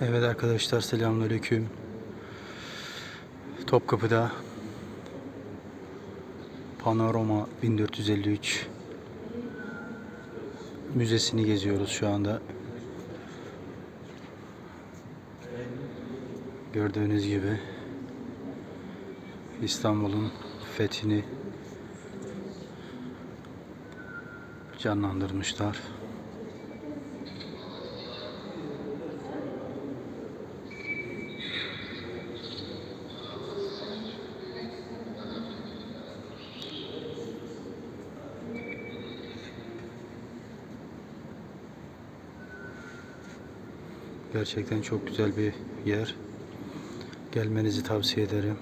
Evet arkadaşlar selamünaleyküm. Topkapı'da Panorama 1453 müzesini geziyoruz şu anda. Gördüğünüz gibi İstanbul'un fethini canlandırmışlar. Gerçekten çok güzel bir yer. Gelmenizi tavsiye ederim.